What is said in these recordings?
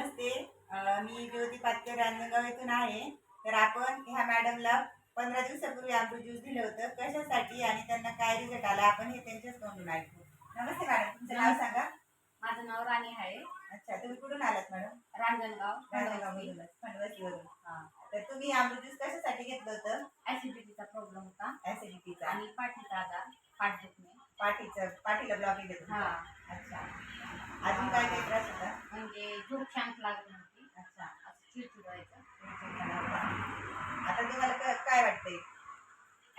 नमस्ते. मी ज्योती पाटकर रांजणगाव येथून आहे. तर आपण ह्या मॅडमला पंधरा दिवसापूर्वी अमृत ज्यूस दिलं होतं. कशासाठी आणि त्यांना काय रिझल्ट आला आपण हे त्यांच्याच तोंडून ऐकू. नमस्ते मॅडम तुमचं नाव सांगा. माझं नाव राणी आहे अच्छा तुम्ही कुठून आलात मॅडम? रांजणगाव रांजणगाव खंडवशीवरून तर तुम्ही अमृत ज्यूस कशासाठी घेतलं होतं? ऍसिडिटीचा प्रॉब्लेम होता. ऍसिडिटीचा आणि पाठीचा आजार पाठ दुखणे. पाठीचं पाठीला ब्लॉकेज येत हा. अच्छा. अजून काय झोप शांत लागत नव्हती अच्छा असं चिडचिड व्हायचं. आता तुम्हाला क- काय वाटतंय?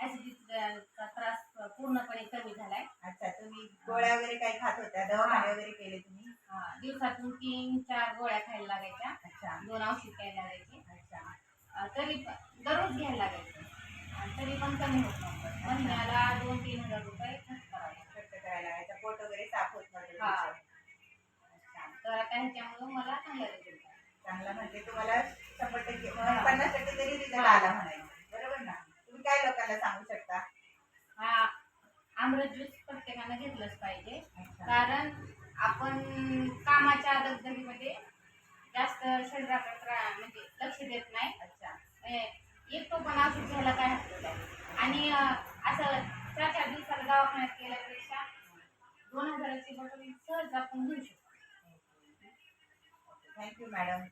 ऍसिडिटीचा त्रास पूर्णपणे कमी झालाय. अच्छा तुम्ही गोळ्या वगैरे काही खात होत्या? दवाखाने वगैरे केले तुम्ही? दिवसातून तीन चार गोळ्या खायला लागायच्या. अच्छा. दोन औषध घ्यायला लागायचे. अच्छा. अं, तरी पण दररोज घ्यायला लागायचं. आणि तरी पण कमी होत नव्हतं. महिन्याला दोन तीन हजार रुपये खर्च करायला लागायचा पोट वगैरे साफ होत नव्हतं हा. तुमचं. तर आता ह्याच्यामुळे मला चांगला रिझल्ट आहे चांगला म्हणजे तुम्हाला शंभर टक्के हा. पन्नास टक्के तरी रिझल्ट. आला म्हणायचं. बरोबर ना? तुम्ही काय लोकांना सांगू शकता? हा अमृत ज्यूस प्रत्येकानं घेतलंच पाहिजे. कारण आपण कामाच्या दगदगीमध्ये जास्त शरीराकडे म्हणजे लक्ष देत नाही. अच्छा. म्हणजे येतो पण औषध घ्यायला काय हरकत आहे आणि असं चार चार दिवसाला दवाखान्यात केल्यापेक्षा दोन हजाराची बॉटल सहज आपण घेऊ शकतो. Thank you madam